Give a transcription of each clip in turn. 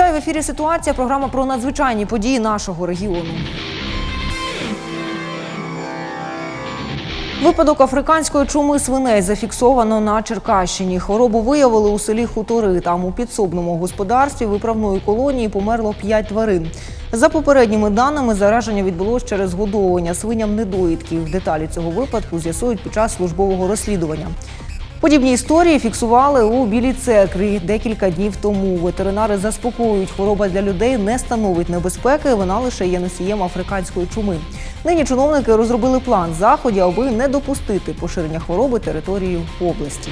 Вітаю в ефірі. Ситуація. Програма про надзвичайні події нашого регіону. Випадок африканської чуми свиней зафіксовано на Черкащині. Хворобу виявили у селі Хутори. Там у підсобному господарстві виправної колонії померло 5 тварин. За попередніми даними, зараження відбулось через годовування свиням недоїдків. Деталі цього випадку з'ясують під час службового розслідування. Подібні історії фіксували у Білій церкві декілька днів тому. Ветеринари заспокоюють, хвороба для людей не становить небезпеки, вона лише є носієм африканської чуми. Нині чиновники розробили план заходів, аби не допустити поширення хвороби територією області.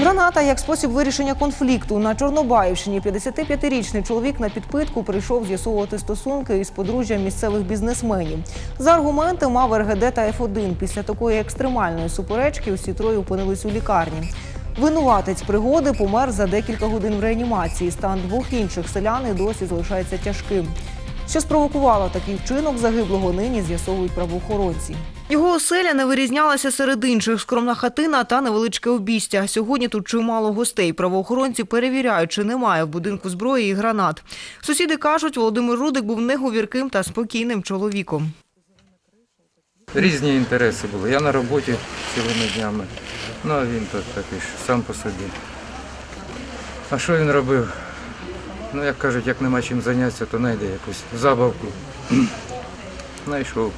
Граната як спосіб вирішення конфлікту на Чорнобаївщині. 55-річний чоловік на підпитку прийшов з'ясовувати стосунки із подружжям місцевих бізнесменів. За аргументи мав РГД та Ф1. Після такої екстремальної суперечки усі троє опинились у лікарні. Винуватець пригоди помер за декілька годин в реанімації. Стан двох інших селян і досі залишається тяжким. Що спровокувало такий вчинок загиблого нині з'ясовують правоохоронці. Його оселя не вирізнялася серед інших скромна хатина та невеличке обістя. Сьогодні тут чимало гостей. Правоохоронці перевіряють, чи немає в будинку зброї і гранат. Сусіди кажуть, Володимир Рудик був неговірким та спокійним чоловіком. Різні інтереси були. Я на роботі цілими днями. Ну а він тут такий ж, сам по собі. А що він робив? Ну, як кажуть, як нема чим зайнятися, то знайде якусь забавку. Знайшов.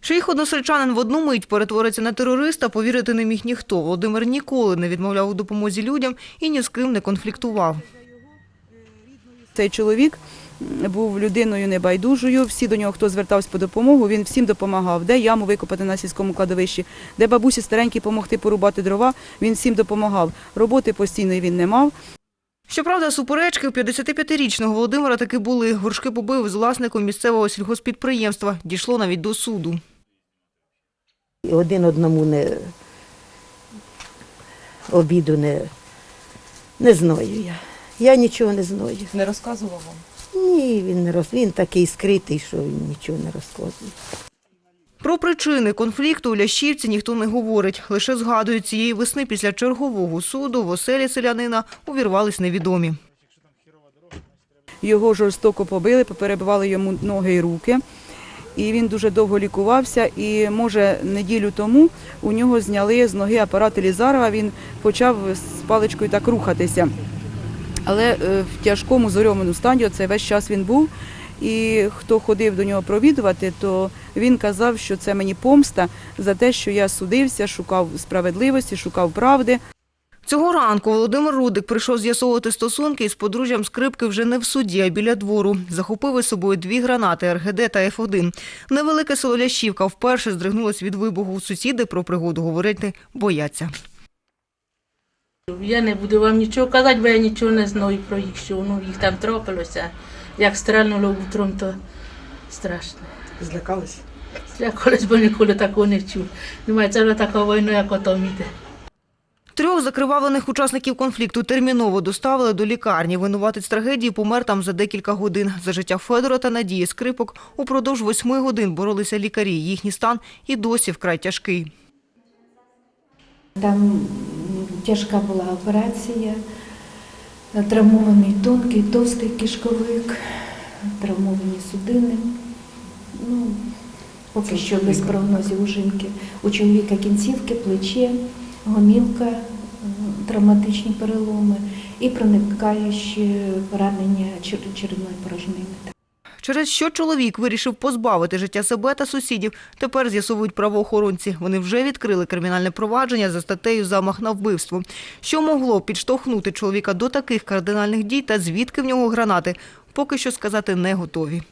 Що їх односельчанин в одну мить перетвориться на терориста, повірити не міг ніхто. Володимир ніколи не відмовляв у допомозі людям і ні з ким не конфліктував. Цей чоловік був людиною небайдужою. Всі до нього, хто звертався по допомогу, він всім допомагав. Де яму викопати на сільському кладовищі, де бабусі старенькі допомогти порубати дрова, він всім допомагав. Роботи постійної він не мав. Щоправда, суперечки у 55-річного Володимира таки були. Горшки побив з власником місцевого сільгоспідприємства. Дійшло навіть до суду. І один одному не обіду не, не знаю я. Я нічого не знаю. Не розказував вам? Ні, він не роз... він такий скритий, що він нічого не розказує. Про причини конфлікту у Лящівці ніхто не говорить. Лише згадують, цієї весни після чергового суду в оселі селянина увірвались невідомі. Його жорстоко побили, поперебивали йому ноги і руки. І він дуже довго лікувався. І, може, неділю тому у нього зняли з ноги апарат Елізарова, він почав з паличкою так рухатися. Але е, в тяжкому зорьованому стані це весь час він був. І хто ходив до нього провідувати, то він казав, що це мені помста за те, що я судився, шукав справедливості, шукав правди. Цього ранку Володимир Рудик прийшов з'ясовувати стосунки із подружжям скрипки вже не в суді, а біля двору. Захопив із собою дві гранати РГД та Ф1. Невелике село Лящівка вперше здригнулось від вибуху. Сусіди про пригоду говорити бояться. Я не буду вам нічого казати, бо я нічого не знаю про їх, що ну, їх там трапилося. Як стрельнуло утром, то страшно. Злякались? Злякались, бо ніколи такого не чув. Немає, це вже така війна, як отом іде. Трьох закривавлених учасників конфлікту терміново доставили до лікарні. Винуватець трагедії помер там за декілька годин. За життя Федора та Надії Скрипок упродовж восьми годин боролися лікарі. Їхній стан і досі вкрай тяжкий. Там тяжка була операція, травмований тонкий, товстий кишковик, травмовані судини. Ну, поки що без прогнозів у жінки. У чоловіка кінцівки, плече, гомілка, травматичні переломи і проникаючі поранення чер- черевної порожнини. Через що чоловік вирішив позбавити життя себе та сусідів, тепер з'ясовують правоохоронці. Вони вже відкрили кримінальне провадження за статтею «Замах на вбивство». Що могло підштовхнути чоловіка до таких кардинальних дій та звідки в нього гранати, поки що сказати не готові.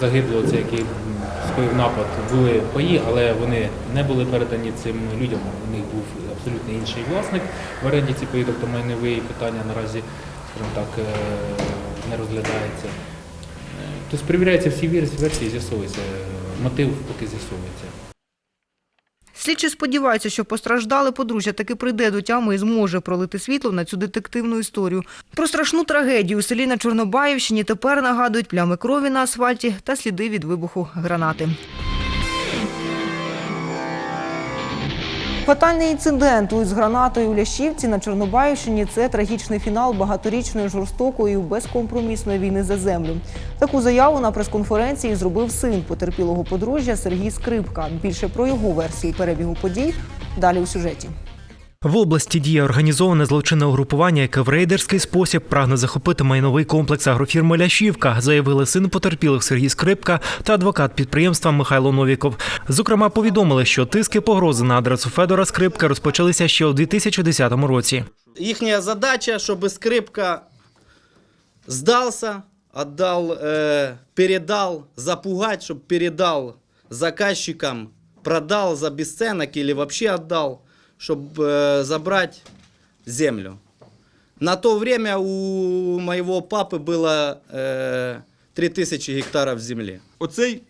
загиблого, це який скоїв напад, були паї, але вони не були передані цим людям. У них був абсолютно інший власник в оренді ці паї, тобто майнові питання наразі, скажімо так, е, не розглядається. Тобто перевіряються всі версії, з'ясовується. Мотив поки з'ясовується. Слідчі сподіваються, що постраждале подружжя таки прийде до тями і зможе пролити світло на цю детективну історію. Про страшну трагедію у селі на Чорнобаївщині тепер нагадують плями крові на асфальті та сліди від вибуху гранати. Фатальний інцидент із гранатою у Лящівці на Чорнобаївщині – це трагічний фінал багаторічної жорстокої безкомпромісної війни за землю. Таку заяву на прес-конференції зробив син потерпілого подружжя Сергій Скрипка. Більше про його версію перебігу подій далі у сюжеті. В області діє організоване злочинне угрупування, яке в рейдерський спосіб прагне захопити майновий комплекс агрофірми Лящівка, заявили син потерпілих Сергій Скрипка та адвокат підприємства Михайло Новіков. Зокрема, повідомили, що тиски погрози на адресу Федора Скрипка розпочалися ще у 2010 році. Їхня задача, щоб скрипка сдался, отдал, э, передал, запугать, чтобы передал заказчикам, продал за бесценок или вообще отдал, чтобы э, забрать землю. На то время у моего папы было э, 3000 гектаров земли. Оцей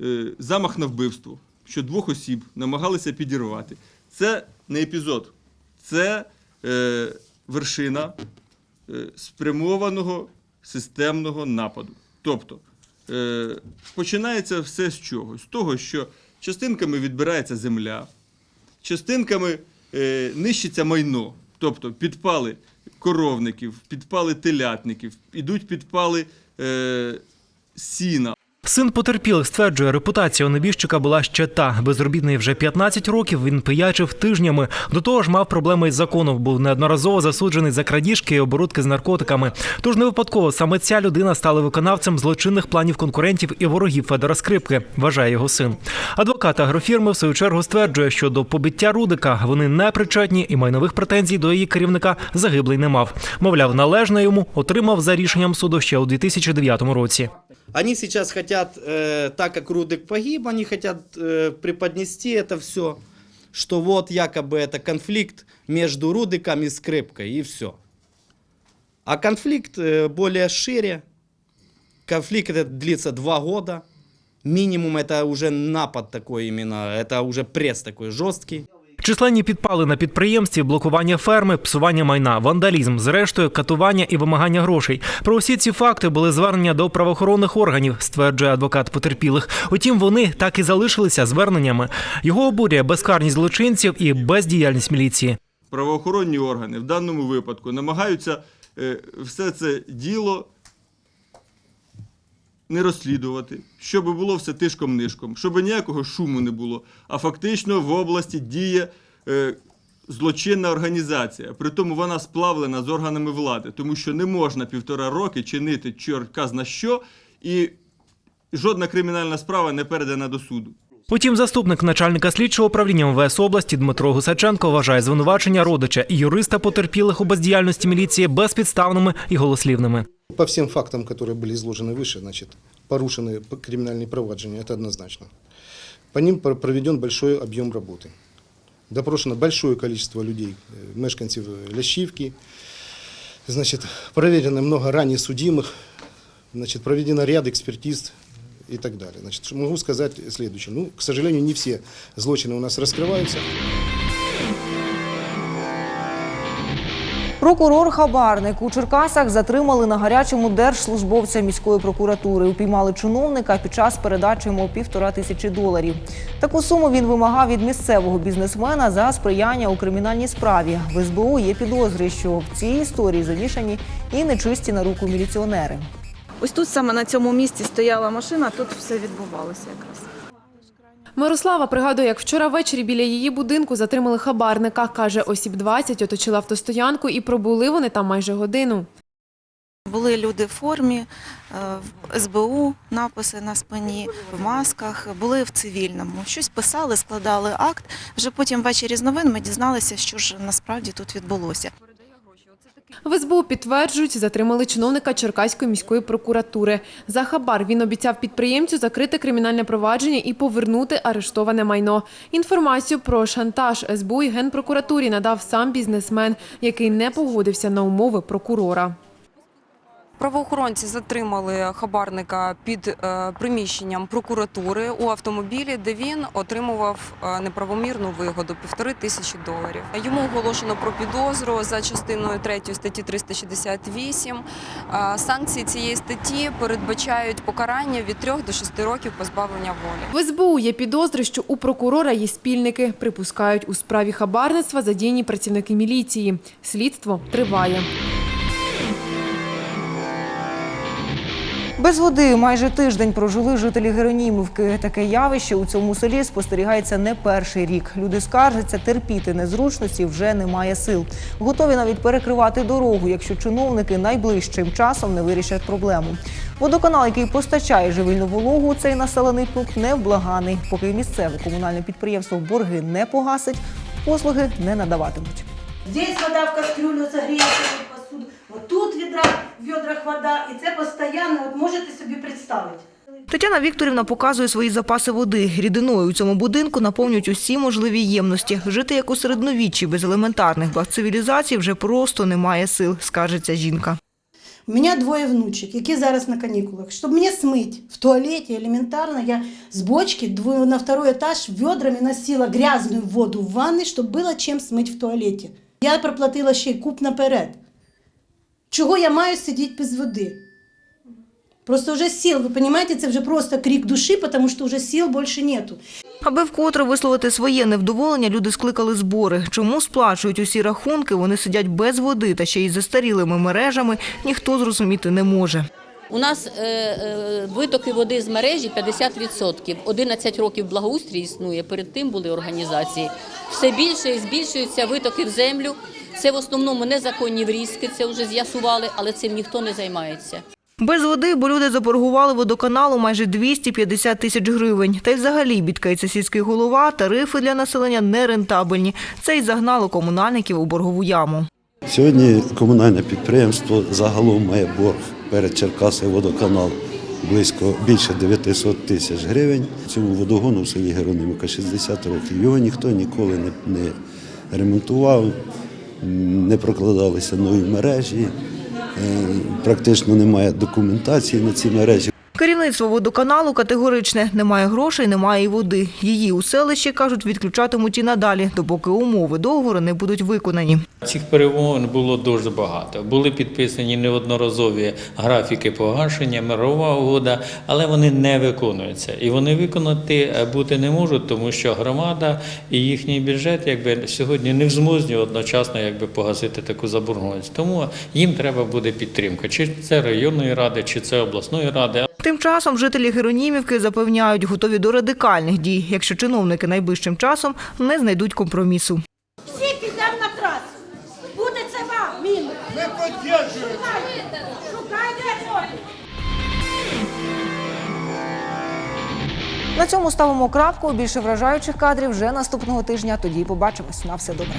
е, замах на вбивство, що двох осіб намагалися підірвати, це не епізод, це е, вершина е, спрямованого системного нападу. Тобто е, починається все з чого? З того, що частинками відбирається земля, частинками е, нищиться майно, тобто підпали коровників, підпали телятників, ідуть підпали е, сіна. Син потерпілих стверджує, репутація у небіжчика була ще та. Безробітний вже 15 років він пиячив тижнями. До того ж мав проблеми із законом, був неодноразово засуджений за крадіжки і оборудки з наркотиками. Тож не випадково саме ця людина стала виконавцем злочинних планів конкурентів і ворогів Федора Скрипки, вважає його син. Адвокат агрофірми в свою чергу стверджує, що до побиття Рудика вони не причетні і майнових претензій до її керівника загиблий не мав. Мовляв, належне йому отримав за рішенням суду ще у 2009 році. Они сейчас хотят, э, так как Рудик погиб, они хотят э, преподнести это все, что вот якобы это конфликт между Рудиком и Скрипкой, и все. А конфликт э, более шире. Конфликт этот длится два года. Минимум это уже напад такой именно, это уже пресс такой жесткий. Численні підпали на підприємстві, блокування ферми, псування майна, вандалізм, зрештою катування і вимагання грошей. Про усі ці факти були звернення до правоохоронних органів, стверджує адвокат потерпілих. Утім, вони так і залишилися зверненнями. Його обурює безкарність злочинців і бездіяльність міліції. правоохоронні органи в даному випадку намагаються е, все це діло не розслідувати, щоб було все тишком-нишком, щоб ніякого шуму не було. А фактично в області діє е, злочинна організація. Притому вона сплавлена з органами влади, тому що не можна півтора роки чинити чорт казна що, і жодна кримінальна справа не передана до суду. Утім, заступник начальника слідчого управління МВС області Дмитро Гусаченко вважає звинувачення родича і юриста потерпілих у бездіяльності міліції безпідставними і голослівними. По всем фактам, которые были изложены выше, значит, порушены п- криминальные проваджения, это однозначно. По ним пр- проведен большой объем работы. Допрошено большое количество людей, э, мешканцев э, Лящивки. Значит, проверено много ранее судимых. Значит, проведено ряд экспертиз и так далее. Значит, могу сказать следующее. Ну, к сожалению, не все злочины у нас раскрываются. Прокурор Хабарник у Черкасах затримали на гарячому держслужбовця міської прокуратури. Упіймали чиновника під час передачі йому півтора тисячі доларів. Таку суму він вимагав від місцевого бізнесмена за сприяння у кримінальній справі. В СБУ є підозри, що в цій історії замішані і нечисті на руку міліціонери. Ось тут саме на цьому місці стояла машина, тут все відбувалося якраз. Мирослава пригадує, як вчора ввечері біля її будинку затримали хабарника. Каже, осіб 20 оточили автостоянку і пробули вони там майже годину. Були люди в формі, е, в СБУ, написи на спині, в масках, були в цивільному. Щось писали, складали акт. Вже потім ввечері з новин ми дізналися, що ж насправді тут відбулося. В СБУ підтверджують, затримали чиновника Черкаської міської прокуратури. За хабар він обіцяв підприємцю закрити кримінальне провадження і повернути арештоване майно. Інформацію про шантаж СБУ і Генпрокуратурі надав сам бізнесмен, який не погодився на умови прокурора. Правоохоронці затримали хабарника під е, приміщенням прокуратури у автомобілі, де він отримував е, неправомірну вигоду півтори тисячі доларів. Йому оголошено про підозру за частиною 3 статті 368. Е, Санкції цієї статті передбачають покарання від 3 до 6 років позбавлення волі. В СБУ є підозри, що у прокурора є спільники. Припускають, у справі хабарництва задіяні працівники міліції. Слідство триває. Без води майже тиждень прожили жителі Геронімівки. Таке явище у цьому селі спостерігається не перший рік. Люди скаржаться, терпіти незручності вже немає сил. Готові навіть перекривати дорогу, якщо чиновники найближчим часом не вирішать проблему. Водоканал, який постачає живильну вологу у цей населений пункт, невблаганий. Поки місцеве комунальне підприємство борги не погасить, послуги не надаватимуть. Здесь вода в кастрюлю загріється тут відра, в відрах вода, і це постійно, от можете собі представити. Тетяна Вікторівна показує свої запаси води. Рідиною у цьому будинку наповнюють усі можливі ємності. Жити як у середньовіччі без елементарних благ цивілізації вже просто немає сил, скаржиться жінка. У мене двоє внучок, які зараз на канікулах. Щоб мені смить в туалеті елементарно, я з бочки на второй этаж ведрами носила грязную воду в ванной, щоб було чим смить в туалеті. Я проплатила ще й куб наперед. Чого я маю сидіти без води? Просто вже сил, ви розумієте, це вже просто крик душі, тому що вже сил більше нету. Аби вкотре висловити своє невдоволення, люди скликали збори. Чому сплачують усі рахунки, вони сидять без води та ще й застарілими мережами, ніхто зрозуміти не може. У нас е, е, витоки води з мережі 50%. 11 років благоустрій існує. Перед тим були організації. Все більше і збільшуються витоки в землю. Це в основному незаконні врізки, це вже з'ясували, але цим ніхто не займається. Без води, бо люди заборгували водоканалу майже 250 тисяч гривень. Та й взагалі, бідкається сільський голова, тарифи для населення нерентабельні. Це й загнало комунальників у боргову яму. Сьогодні комунальне підприємство загалом має борг перед Черкаси водоканал близько більше 900 тисяч гривень. Цьому водогону в селі Геронимівка 60 років. Його ніхто ніколи не, не ремонтував, не прокладалися нові мережі, е, практично немає документації на ці мережі. Керівництво водоканалу категоричне. Немає грошей, немає і води. Її у селищі, кажуть, відключатимуть і надалі, допоки умови договору не будуть виконані. Цих перемовин було дуже багато. Були підписані неодноразові графіки погашення, мирова угода, але вони не виконуються. І вони виконати е, бути не можуть, тому що громада і їхній бюджет якби сьогодні не в змозі одночасно якби погасити таку заборгованість. Тому їм треба буде підтримка, чи це районної ради, чи це обласної ради. Тим часом жителі Геронімівки запевняють, готові до радикальних дій, якщо чиновники найближчим часом не знайдуть компромісу. Всі підемо на трасу. Буде це вам, мінус. Ми підтримуємо. Шукайте. На цьому ставимо крапку. Більше вражаючих кадрів вже наступного тижня. Тоді побачимось. На все добре.